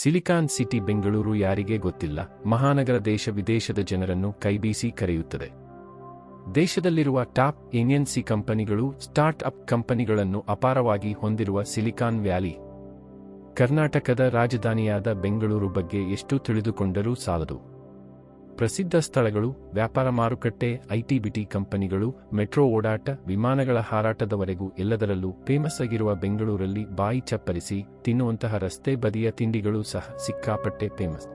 Silicon city Bengaluru ಯಾರಿಗೆ ಗೊತ್ತಿಲ್ಲ, ಮಹಾನಗರ ದೇಶ ವಿದೇಶದ ಜನರನ್ನು ಕೈಬೀಸಿ ಕರೆಯುತ್ತದೆ. ದೇಶದಲ್ಲಿರುವ ಟಾಪ್ ಏನ್ಎನ್ಸಿ ಕಂಪನಿಗಳು ಸ್ಟಾರ್ಟ್ ಅಪ್ ಕಂಪನಿಗಳನ್ನು ಅಪಾರವಾಗಿ ಹೊಂದಿರುವ ಸಿಲಿಕಾನ್ ವ್ಯಾಲಿ, ಕರ್ನಾಟಕದ ರಾಜಧಾನಿಯಾದ ಬೆಂಗಳೂರು ಬಗ್ಗೆ ಎಷ್ಟು ತಿಳಿದುಕೊಂಡರೂ ಸಾಲದು. ಪ್ರಸಿದ್ಧ ಸ್ಥಳಗಳು ವ್ಯಾಪಾರ ಮಾರುಕಟ್ಟೆ, ಐಟಿ ಬಿಟಿ ಕಂಪನಿಗಳು, ಮೆಟ್ರೋ ಓಡಾಟ, ವಿಮಾನಗಳ ಹಾರಾಟದವರೆಗೂ ಎಲ್ಲದರಲ್ಲೂ ಫೇಮಸ್ ಆಗಿರುವ ಬೆಂಗಳೂರಲ್ಲಿ ಬಾಯಿ ಚಪ್ಪರಿಸಿ ತಿನ್ನುವಂತಹ ರಸ್ತೆ ಬದಿಯ ತಿಂಡಿಗಳು ಸಹ ಸಿಕ್ಕಾಪಟ್ಟೆ ಫೇಮಸ್.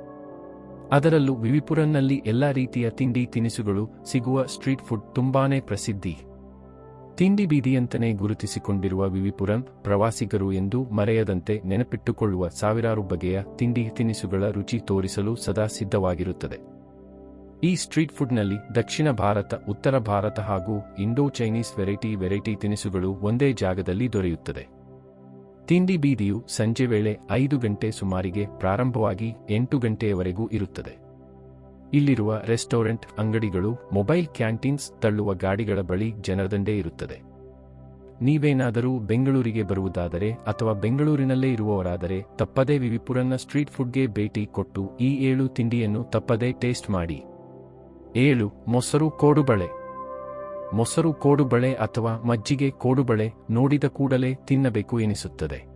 ಅದರಲ್ಲೂ ವಿವಿಪುರನ್ನಲ್ಲಿ ಎಲ್ಲಾ ರೀತಿಯ ತಿಂಡಿ ತಿನಿಸುಗಳು ಸಿಗುವ ಸ್ಟ್ರೀಟ್ ಫುಡ್ ತುಂಬಾನೇ ಪ್ರಸಿದ್ಧಿ. ತಿಂಡಿ ಬೀದಿಯಂತನೇ ಗುರುತಿಸಿಕೊಂಡಿರುವ ವಿವಿಪುರಂ ಪ್ರವಾಸಿಗರು ಎಂದು ಮರೆಯದಂತೆ ನೆನಪಿಟ್ಟುಕೊಳ್ಳುವ ಸಾವಿರಾರು ಬಗೆಯ ತಿಂಡಿ ತಿನಿಸುಗಳ ರುಚಿ ತೋರಿಸಲು ಸದಾ ಸಿದ್ಧವಾಗಿರುತ್ತದೆ. ಈ ಸ್ಟ್ರೀಟ್ ಫುಡ್ನಲ್ಲಿ ದಕ್ಷಿಣ ಭಾರತ, ಉತ್ತರ ಭಾರತ ಹಾಗೂ ಇಂಡೋ ಚೈನೀಸ್ ವೆರೈಟಿ ವೆರೈಟಿ ತಿನಿಸುಗಳು ಒಂದೇ ಜಾಗದಲ್ಲಿ ದೊರೆಯುತ್ತದೆ. ತಿಂಡಿ ಬೀದಿಯು ಸಂಜೆ ವೇಳೆ ಐದು ಗಂಟೆ ಸುಮಾರಿಗೆ ಪ್ರಾರಂಭವಾಗಿ ಎಂಟು ಗಂಟೆಯವರೆಗೂ ಇರುತ್ತದೆ. ಇಲ್ಲಿರುವ ರೆಸ್ಟೋರೆಂಟ್ ಅಂಗಡಿಗಳು, ಮೊಬೈಲ್ ಕ್ಯಾಂಟೀನ್ಸ್ ತಳ್ಳುವ ಗಾಡಿಗಳ ಬಳಿ ಜನರದಂಡೇ ಇರುತ್ತದೆ. ನೀವೇನಾದರೂ ಬೆಂಗಳೂರಿಗೆ ಬರುವುದಾದರೆ ಅಥವಾ ಬೆಂಗಳೂರಿನಲ್ಲೇ ಇರುವವರಾದರೆ ತಪ್ಪದೇ ವಿವಿಪುರನ್ನ ಸ್ಟ್ರೀಟ್ ಫುಡ್ಗೆ ಭೇಟಿ ಕೊಟ್ಟು ಈ ಏಳು ತಿಂಡಿಯನ್ನು ತಪ್ಪದೇ ಟೇಸ್ಟ್ ಮಾಡಿ. ಏಳು, ಮೊಸರು ಕೋಡುಬಳೆ. ಮೊಸರು ಕೋಡುಬಳೆ ಅಥವಾ ಮಜ್ಜಿಗೆ ಕೋಡುಬಳೆ ನೋಡಿದ ಕೂಡಲೇ ತಿನ್ನಬೇಕು ಎನಿಸುತ್ತದೆ.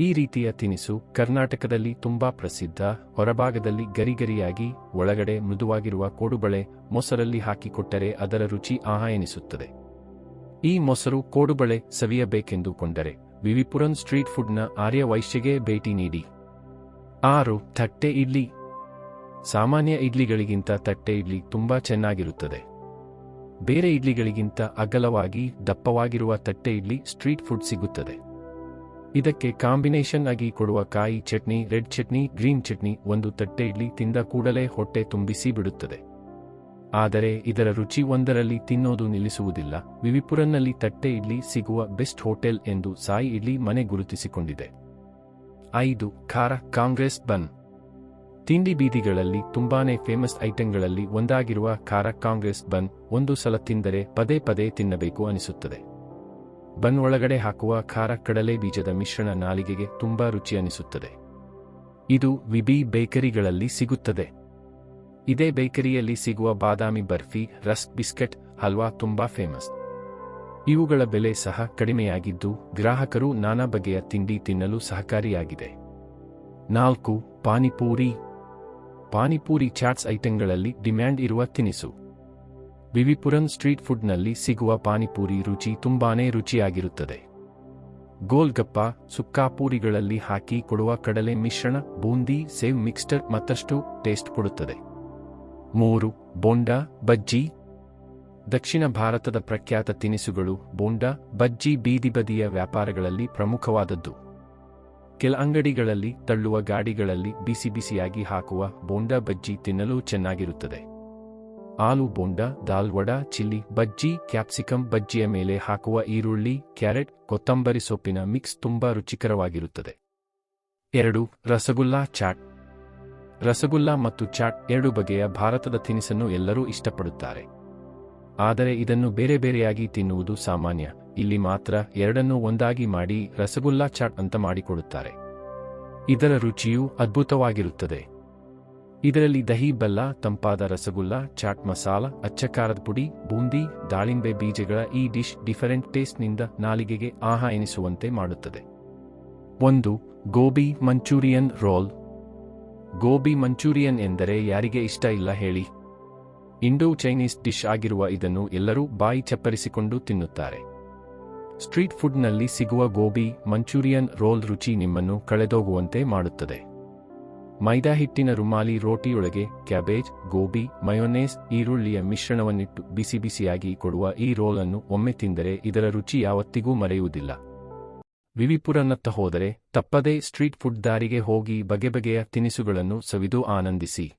ಈ ರೀತಿಯ ತಿನಿಸು ಕರ್ನಾಟಕದಲ್ಲಿ ತುಂಬಾ ಪ್ರಸಿದ್ಧ, ಹೊರಭಾಗದಲ್ಲಿ ಗರಿಗರಿಯಾಗಿ, ಒಳಗಡೆ ಮೃದುವಾಗಿರುವ ಕೋಡುಬಳೆ ಮೊಸರಲ್ಲಿ ಹಾಕಿಕೊಟ್ಟರೆ ಅದರ ರುಚಿ ಆಹ ಎನಿಸುತ್ತದೆ. ಈ ಮೊಸರು ಕೋಡುಬಳೆ ಸವಿಯಬೇಕೆಂದುಕೊಂಡರೆ ವಿವಿಪುರನ್ ಸ್ಟ್ರೀಟ್ ಫುಡ್ನ ಆರ್ಯ ವೈಶ್ಯಗೆ ಭೇಟಿ ನೀಡಿ. ಆರು, ತಟ್ಟೆ ಇಡ್ಲಿ. ಸಾಮಾನ್ಯ ಇಡ್ಲಿಗಳಿಗಿಂತ ತಟ್ಟೆ ಇಡ್ಲಿ ತುಂಬಾ ಚೆನ್ನಾಗಿರುತ್ತದೆ. ಬೇರೆ ಇಡ್ಲಿಗಳಿಗಿಂತ ಅಗಲವಾಗಿ, ದಪ್ಪವಾಗಿರುವ ತಟ್ಟೆ ಇಡ್ಲಿ ಸ್ಟ್ರೀಟ್ ಫುಡ್ ಸಿಗುತ್ತದೆ. ಇದಕ್ಕೆ ಕಾಂಬಿನೇಷನ್ ಆಗಿ ಕೊಡುವ ಕಾಯಿ ಚಟ್ನಿ, ರೆಡ್ ಚಟ್ನಿ, ಗ್ರೀನ್ ಚಟ್ನಿ ಒಂದು ತಟ್ಟೆ ಇಡ್ಲಿ ತಿಂದ ಕೂಡಲೇ ಹೊಟ್ಟೆ ತುಂಬಿಸಿ ಬಿಡುತ್ತದೆ. ಆದರೆ ಇದರ ರುಚಿ ಒಂದರಲ್ಲಿ ತಿನ್ನೋದು ನಿಲ್ಲಿಸುವುದಿಲ್ಲ. ವಿವಿಪುರನ್ನಲ್ಲಿ ತಟ್ಟೆ ಇಡ್ಲಿ ಸಿಗುವ ಬೆಸ್ಟ್ ಹೋಟೆಲ್ ಎಂದು ಸಾಯಿ ಇಡ್ಲಿ ಮನೆ ಗುರುತಿಸಿಕೊಂಡಿದೆ. ಐದು ಖಾರ ಕಾಂಗ್ರೆಸ್ ಬನ್. ತಿಂಡಿ ಬೀದಿಗಳಲ್ಲಿ ತುಂಬಾನೇ ಫೇಮಸ್ ಐಟಂಗಳಲ್ಲಿ ಒಂದಾಗಿರುವ ಖಾರ ಕಾಂಗ್ರೆಸ್ ಬನ್ ಒಂದು ಸಲ ತಿಂದರೆ ಪದೇ ಪದೇ ತಿನ್ನಬೇಕು ಅನಿಸುತ್ತದೆ. ಬನ್ ಒಳಗಡೆ ಹಾಕುವ ಖಾರ ಕಡಲೆ ಬೀಜದ ಮಿಶ್ರಣ ನಾಲಿಗೆಗೆ ತುಂಬಾ ರುಚಿ ಅನಿಸುತ್ತದೆ. ಇದು ವಿಬಿ ಬೇಕರಿಗಳಲ್ಲಿ ಸಿಗುತ್ತದೆ. ಇದೇ ಬೇಕರಿಯಲ್ಲಿ ಸಿಗುವ ಬಾದಾಮಿ ಬರ್ಫಿ, ರಸ್ಕ್ ಬಿಸ್ಕೆಟ್, ಹಲ್ವಾ ತುಂಬಾ ಫೇಮಸ್. ಇವುಗಳ ಬೆಲೆ ಸಹ ಕಡಿಮೆಯಾಗಿದ್ದು ಗ್ರಾಹಕರು ನಾನಾ ಬಗೆಯ ತಿಂಡಿ ತಿನ್ನಲು ಸಹಕಾರಿಯಾಗಿದೆ. ನಾಲ್ಕು, ಪಾನಿಪೂರಿ. ಪಾನಿಪೂರಿ ಚಾಟ್ಸ್ ಐಟಂಗಳಲ್ಲಿ ಡಿಮ್ಯಾಂಡ್ ಇರುವ ತಿನಿಸು. ವಿವಿಪುರಂ ಸ್ಟ್ರೀಟ್ ಫುಡ್ನಲ್ಲಿ ಸಿಗುವ ಪಾನಿಪೂರಿ ರುಚಿ ತುಂಬಾನೇ ರುಚಿಯಾಗಿರುತ್ತದೆ. ಗೋಲ್ಗಪ್ಪ ಸುಕ್ಕಾಪೂರಿಗಳಲ್ಲಿ ಹಾಕಿ ಕೊಡುವ ಕಡಲೆ ಮಿಶ್ರಣ, ಬೂಂದಿ, ಸೇವ್ ಮಿಕ್ಸ್ಟರ್ ಮತ್ತಷ್ಟು ಟೇಸ್ಟ್ ಕೊಡುತ್ತದೆ. ಮೂರು, ಬೋಂಡಾ, ಬಜ್ಜಿ. ದಕ್ಷಿಣ ಭಾರತದ ಪ್ರಖ್ಯಾತ ತಿನಿಸುಗಳು ಬೋಂಡಾ, ಬಜ್ಜಿ ಬೀದಿ ಬದಿಯ ವ್ಯಾಪಾರಗಳಲ್ಲಿ ಪ್ರಮುಖವಾದದ್ದು. ಕೆಲ ಅಂಗಡಿಗಳಲ್ಲಿ ತಳ್ಳುವ ಗಾಡಿಗಳಲ್ಲಿ ಬಿಸಿ ಬಿಸಿಯಾಗಿ ಹಾಕುವ ಬೋಂಡಾ ಬಜ್ಜಿ ತಿನ್ನಲು ಚೆನ್ನಾಗಿರುತ್ತದೆ. ಆಲೂ ಬೋಂಡಾ, ದಾಲ್ ವಡಾ, ಚಿಲ್ಲಿ ಬಜ್ಜಿ, ಕ್ಯಾಪ್ಸಿಕಂ ಬಜ್ಜಿಯ ಮೇಲೆ ಹಾಕುವ ಈರುಳ್ಳಿ, ಕ್ಯಾರೆಟ್, ಕೊತ್ತಂಬರಿ ಸೊಪ್ಪಿನ ಮಿಕ್ಸ್ ತುಂಬಾ ರುಚಿಕರವಾಗಿರುತ್ತದೆ. ಎರಡು, ರಸಗುಲ್ಲಾ ಚಾಟ್. ರಸಗುಲ್ಲಾ ಮತ್ತು ಚಾಟ್ ಎರಡು ಬಗೆಯ ಭಾರತದ ತಿನಿಸನ್ನು ಎಲ್ಲರೂ ಇಷ್ಟಪಡುತ್ತಾರೆ. ಆದರೆ ಇದನ್ನು ಬೇರೆ ಬೇರೆಯಾಗಿ ತಿನ್ನುವುದು ಸಾಮಾನ್ಯ. ಇಲ್ಲಿ ಮಾತ್ರ ಎರಡನ್ನೂ ಒಂದಾಗಿ ಮಾಡಿ ರಸಗುಲ್ಲಾ ಚಾಟ್ ಅಂತ ಮಾಡಿಕೊಡುತ್ತಾರೆ. ಇದರ ರುಚಿಯು ಅದ್ಭುತವಾಗಿರುತ್ತದೆ. ಇದರಲ್ಲಿ ದಹಿ ಬೆಲ್ಲ, ತಂಪಾದ ರಸಗುಲ್ಲ, ಚಾಟ್ ಮಸಾಲ, ಅಚ್ಚಕಾರದ ಪುಡಿ, ಬೂಂದಿ, ದಾಳಿಂಬೆ ಬೀಜಗಳ ಈ ಡಿಶ್ ಡಿಫರೆಂಟ್ ಟೇಸ್ಟ್ನಿಂದ ನಾಲಿಗೆಗೆ ಆಹಾ ಎನಿಸುವಂತೆ ಮಾಡುತ್ತದೆ. ಒಂದು, gobi Manchurian roll. Gobi Manchurian ಎಂದರೆ ಯಾರಿಗೆ ಇಷ್ಟ ಇಲ್ಲ ಹೇಳಿ. ಇಂಡೋ ಚೈನೀಸ್ ಡಿಶ್ ಆಗಿರುವ ಇದನ್ನು ಎಲ್ಲರೂ ಬಾಯಿ ಚಪ್ಪರಿಸಿಕೊಂಡು ತಿನ್ನುತ್ತಾರೆ. ಸ್ಟ್ರೀಟ್ ಫುಡ್ನಲ್ಲಿ ಸಿಗುವ ಗೋಬಿ, ಮಂಚೂರಿಯನ್ ರೋಲ್ ರುಚಿ ನಿಮ್ಮನ್ನು ಕಳೆದೋಗುವಂತೆ ಮಾಡುತ್ತದೆ. ಮೈದಾ ಹಿಟ್ಟಿನ ರುಮಾಲಿ ರೋಟಿಯೊಳಗೆ ಕ್ಯಾಬೇಜ್, ಗೋಬಿ, ಮಯೋನೇಸ್, ಈರುಳ್ಳಿಯ ಮಿಶ್ರಣವನ್ನಿಟ್ಟು ಬಿಸಿ ಬಿಸಿಯಾಗಿ ಕೊಡುವ ಈ ರೋಲ್ ಅನ್ನು ಒಮ್ಮೆ ತಿಂದರೆ ಇದರ ರುಚಿ ಯಾವತ್ತಿಗೂ ಮರೆಯುವುದಿಲ್ಲ. ವಿವಿಪುರನತ್ತ ಹೋದರೆ ತಪ್ಪದೇ ಸ್ಟ್ರೀಟ್ ಫುಡ್ ದಾರಿಗೆ ಹೋಗಿ ಬಗೆ ಬಗೆಯ ತಿನಿಸುಗಳನ್ನು ಸವಿದು ಆನಂದಿಸಿ.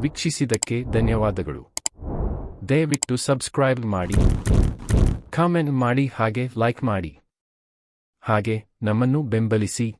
ವೀಕ್ಷಿಸಿದ್ದಕ್ಕೆ ಧನ್ಯವಾದಗಳು. ದಯವಿಟ್ಟು ಸಬ್ಸ್ಕ್ರೈಬ್ ಮಾಡಿ. ಕಾಮೆಂಟ್ ಮಾಡಿ ಹಾಗೆ ಲೈಕ್ ಮಾಡಿ. ಹಾಗೆ ನಮ್ಮನ್ನು ಬೆಂಬಲಿಸಿ.